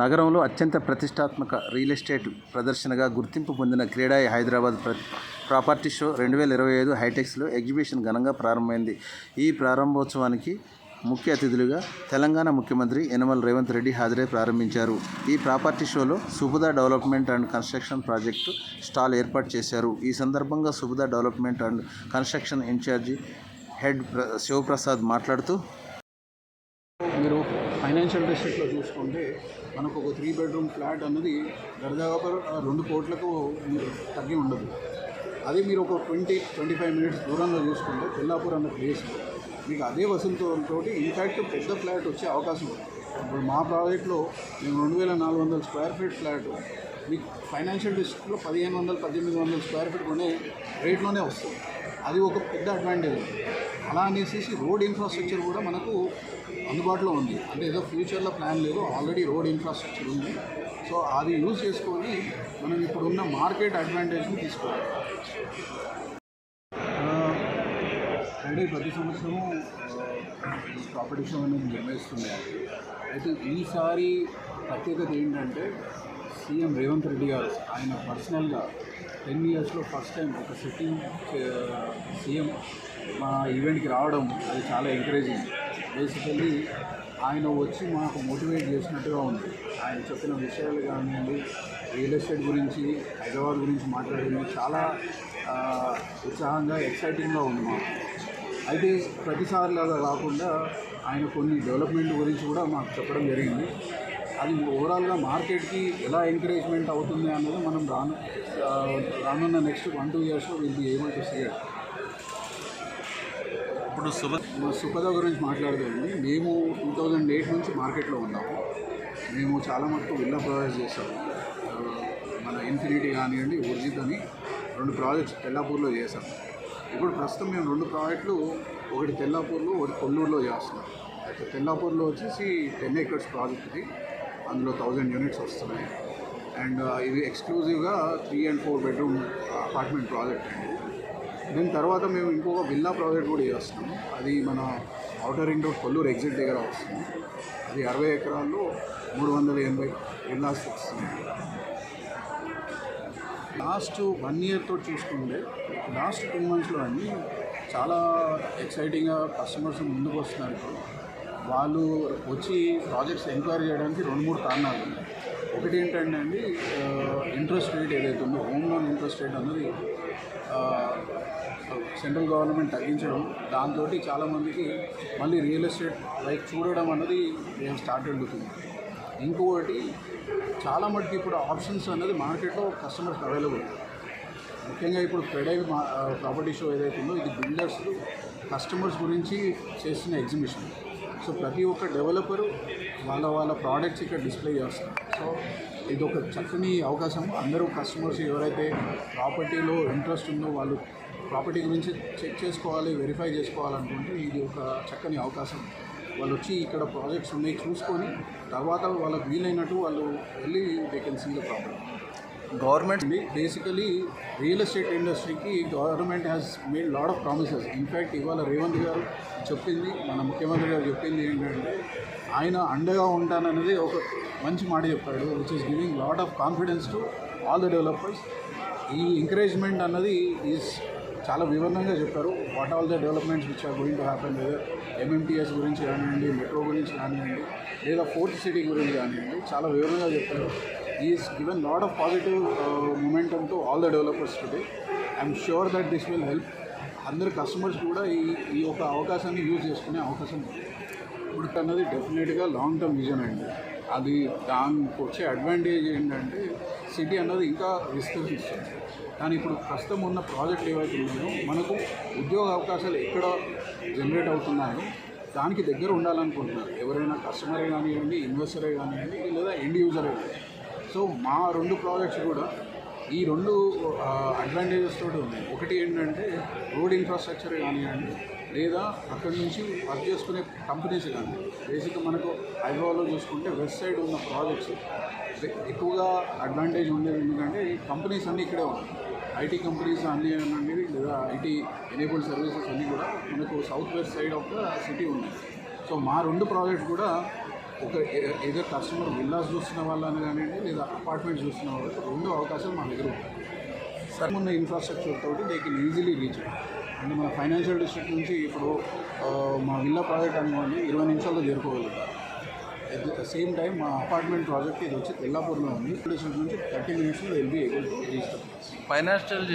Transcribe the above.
నగరంలో అత్యంత ప్రతిష్టాత్మక రియల్ ఎస్టేట్ ప్రదర్శనగా గుర్తింపు పొందిన క్రీడాయి హైదరాబాద్ ప్ర ప్రాపర్టీ షో రెండు వేల ఇరవై ఐదు హైటెక్స్లో ఎగ్జిబిషన్ ఘనంగా ప్రారంభమైంది. ఈ ప్రారంభోత్సవానికి ముఖ్య అతిథులుగా తెలంగాణ ముఖ్యమంత్రి యనమల రేవంత్ రెడ్డి హాజరై ప్రారంభించారు. ఈ ప్రాపర్టీ షోలో Subuda development and construction project stall ఏర్పాటు చేశారు. ఈ సందర్భంగా Subuda development and construction incharge head ప్ర శివప్రసాద్ మాట్లాడుతూ ఫైనాన్షియల్ డిస్ట్రిక్ట్లో చూసుకుంటే మనకు ఒక త్రీ బెడ్రూమ్ ఫ్లాట్ అన్నది దరిదాపు రెండు కోట్లకు మీరు తగ్గి ఉండదు. అదే మీరు ఒక ట్వంటీ ట్వంటీ ఫైవ్ మినిట్స్ దూరంగా చూసుకుంటే కొల్లాపూర్ అన్న ప్లేస్ మీకు అదే వసూలుతో ఇన్ఫ్యాక్ట్ పెద్ద ఫ్లాట్ వచ్చే అవకాశం ఉంది. ఇప్పుడు మా ప్రాజెక్ట్లో మేము రెండు వేల నాలుగు వందల స్క్వేర్ ఫీట్ ఫ్లాట్ మీకు ఫైనాన్షియల్ డిస్ట్రిక్ట్లో పదిహేను వందల పద్దెనిమిది వందల స్క్వేర్ ఫీట్ కొనే రేట్లోనే వస్తుంది. అది ఒక పెద్ద అడ్వాంటేజ్ అలా అనేసి రోడ్ ఇన్ఫ్రాస్ట్రక్చర్ కూడా మనకు అందుబాటులో ఉంది. అంటే ఏదో ఫ్యూచర్లో ప్లాన్ లేదు. ఆల్రెడీ రోడ్ ఇన్ఫ్రాస్ట్రక్చర్ ఉంది. సో అది యూజ్ చేసుకొని మనం ఇప్పుడున్న మార్కెట్ అడ్వాంటేజ్ని తీసుకోవాలి. అంటే ప్రతి సంవత్సరము ప్రాపర్టీ షో అనేది నిర్వహిస్తున్నారు అయితే ఈసారి ప్రత్యేకత ఏంటంటే సీఎం రేవంత్ రెడ్డి గారు ఆయన పర్సనల్గా టెన్ ఇయర్స్లో ఫస్ట్ టైం ఒక సిట్టింగ్ సీఎం మా ఈవెంట్కి రావడం అది చాలా ఎంకరేజింగ్ బేసికల్లీ ఆయన వచ్చి మాకు మోటివేట్ చేసినట్టుగా ఉంది. ఆయన చెప్పిన విషయాలు కానివ్వండి రియల్ ఎస్టేట్ గురించి హైదరాబాద్ గురించి మాట్లాడింది చాలా ఉత్సాహంగా ఎక్సైటింగ్గా ఉంది మాకు. అయితే ప్రతిసారి లాగా కాకుండా ఆయన కొన్ని డెవలప్మెంట్ గురించి కూడా మాకు చెప్పడం జరిగింది. అది ఓవరాల్గా మార్కెట్కి ఎలా ఎంకరేజ్మెంట్ అవుతుంది అన్నది మనం రాను రానున్న నెక్స్ట్ వన్ టూ ఇయర్స్లో will be able to see ఇప్పుడు మా సుఖద గురించి మాట్లాడదండి మేము టూ థౌజండ్ ఎయిట్ నుంచి మార్కెట్లో ఉన్నాము మేము చాలా మటుకు విల్లా ప్రొవైడ్ చేసాము మన ఇన్ఫినిటీ కానివ్వండి ఉర్జిత్ అని రెండు ప్రాజెక్ట్స్ తెల్లాపూర్లో చేసాం ఇప్పుడు ప్రస్తుతం మేము రెండు ప్రాజెక్టులు ఒకటి తెల్లాపూర్లో ఒకటి కొల్లూరులో చేస్తున్నాం. అయితే తెల్లాపూర్లో వచ్చేసి టెన్ ఏకర్స్ ప్రాజెక్ట్ ఇది. అందులో థౌజండ్ యూనిట్స్ వస్తున్నాయి. అండ్ ఇది ఎక్స్క్లూజివ్గా three and four bedroom apartment project అండి. దీని తర్వాత మేము ఇంకొక విల్లా ప్రాజెక్ట్ కూడా చేస్తున్నాము అది మన outer ring road Kollur exit దగ్గర వస్తుంది. అది అరవై ఎకరాల్లో మూడు వందల ఎనభై విల్లాస్ వస్తుంది లాస్ట్ వన్ ఇయర్తో చూసుకుంటే లాస్ట్ టూ మంత్స్లో అన్నీ చాలా ఎక్సైటింగ్గా కస్టమర్స్ ముందుకు వస్తున్నారు ఇప్పుడు. వాళ్ళు వచ్చి ప్రాజెక్ట్స్ ఎంక్వైరీ చేయడానికి రెండు మూడు కారణాలు ఉన్నాయి. ఒకటి ఏంటంటే అండి ఇంట్రెస్ట్ రేట్ ఏదైతే ఉందో హోమ్ లోన్ ఇంట్రెస్ట్ రేట్ అన్నది సెంట్రల్ గవర్నమెంట్ తగ్గించడం దాంతో చాలామందికి మళ్ళీ రియల్ ఎస్టేట్ లైక్ చూడడం అన్నది మేము స్టార్టెడ్ లుకింగ్ ఇంకొకటి చాలా మటుకు ఇప్పుడు ఆప్షన్స్ అనేది మార్కెట్లో కస్టమర్స్ అవైలబుల్ ముఖ్యంగా ఇప్పుడు క్రెడై ప్రాపర్టీ షో ఏదైతే ఉందో ఇది బిల్డర్స్ కస్టమర్స్ గురించి చేస్తున్న ఎగ్జిబిషన్ సో ప్రతి ఒక్క డెవలపరు వాళ్ళ వాళ్ళ ప్రోడక్ట్స్ ఇక్కడ డిస్ప్లే చేస్తారు. సో ఇది ఒక చక్కని అవకాశం. అందరూ కస్టమర్స్ ఎవరైతే ప్రాపర్టీలో ఇంట్రెస్ట్ ఉందో వాళ్ళు ప్రాపర్టీ గురించి చెక్ చేసుకోవాలి వెరిఫై చేసుకోవాలనుకుంటే ఇది ఒక చక్కని అవకాశం. వాళ్ళు వచ్చి ఇక్కడ ప్రాజెక్ట్స్ ఉన్నాయి చూసుకొని తర్వాత వాళ్ళకి వీలైనట్టు వాళ్ళు వెళ్ళి they can see the property government basically real estate ఇండస్ట్రీకి government has made lot of promises in fact ఇవాళ రేవంత్ గారు చెప్పింది మన ముఖ్యమంత్రి గారు చెప్పింది ఏంటంటే ఆయన అండగా ఉంటాననేది ఒక మంచి మాట చెప్పాడు which is giving lot of confidence to all the developers ఈ ఎంకరేజ్మెంట్ అన్నది ఈజ్ చాలా వివరంగా చెప్పారు. What all the developments which are going to happen లేదా ఎంఎంటీఎస్ గురించి కానివ్వండి మెట్రో గురించి కానివ్వండి లేదా ఫోర్త్ సిటీ గురించి కానివ్వండి చాలా వివరంగా చెప్పారు. Is given lot of positive momentum to all the developers today I'm sure that this will help అందరు కస్టమర్స్ కూడా ఈ ఈ యొక్క అవకాశాన్ని యూజ్ చేసుకునే అవకాశం ఉంది. ఇప్పుడు అన్నది డెఫినెట్గా లాంగ్ టర్మ్ విజన్ అండి. అది దానికి వచ్చే అడ్వాంటేజ్ ఏంటంటే సిటీ అన్నది ఇంకా విస్తరిస్తుంది. కానీ ఇప్పుడు ప్రస్తుతం ఉన్న ప్రాజెక్టులు ఏవైతే ఉన్నాయో మనకు ఉద్యోగ అవకాశాలు ఎక్కడ జనరేట్ అవుతున్నాయో దానికి దగ్గర ఉండాలనుకుంటున్నారు. ఎవరైనా కస్టమరే కానివ్వండి ఇన్వెస్టరే కానివ్వండి లేదా ఎండ్ యూజరే సో మా రెండు ప్రాజెక్ట్స్ కూడా ఈ రెండు అడ్వాంటేజెస్ తోటి ఉన్నాయి. ఒకటి ఏంటంటే రోడ్ ఇన్ఫ్రాస్ట్రక్చర్ కానివ్వండి లేదా అక్కడి నుంచి వర్క్ చేసుకునే కంపెనీస్ కానీ బేసిక్గా మనకు హైదరాబాద్లో చూసుకుంటే వెస్ట్ సైడ్ ఉన్న ప్రాజెక్ట్స్ ఎక్కువగా అడ్వాంటేజ్ ఉండేది ఎందుకంటే ఈ కంపెనీస్ అన్నీ ఇక్కడే ఉన్నాయి. ఐటీ కంపెనీస్ అన్నీ అనేవి లేదా ఐటీ ఎనేబుల్డ్ సర్వీసెస్ అన్నీ కూడా మనకు south west side of the city ఉన్నాయి. సో మా రెండు ప్రాజెక్ట్స్ కూడా ఒక ఏదో కస్టమర్ విల్లాస్ చూస్తున్న వాళ్ళని కానివ్వండి లేదా అపార్ట్మెంట్స్ చూస్తున్న వాళ్ళకి రెండు అవకాశాలు మా దగ్గర ఉంటాయి. సరే ఉన్న ఇన్ఫ్రాస్ట్రక్చర్ తోటి దే కెన్ ఈజీలీ రీచ్ అంటే మన ఫైనాన్షియల్ డిస్ట్రిక్ట్ నుంచి ఇప్పుడు మా విల్లా ప్రాజెక్ట్ అనుకోండి ఇరవై నిమిషాల్లో చేరుకోగలుగుతాం అట్ ద సేమ్ టైం మా అపార్ట్మెంట్ ప్రాజెక్ట్ ఇది వచ్చి తెల్లాపూర్లో ఉంది. డిస్ట్రిక్ట్ నుంచి థర్టీ మినిట్స్లో LB financial able reach financial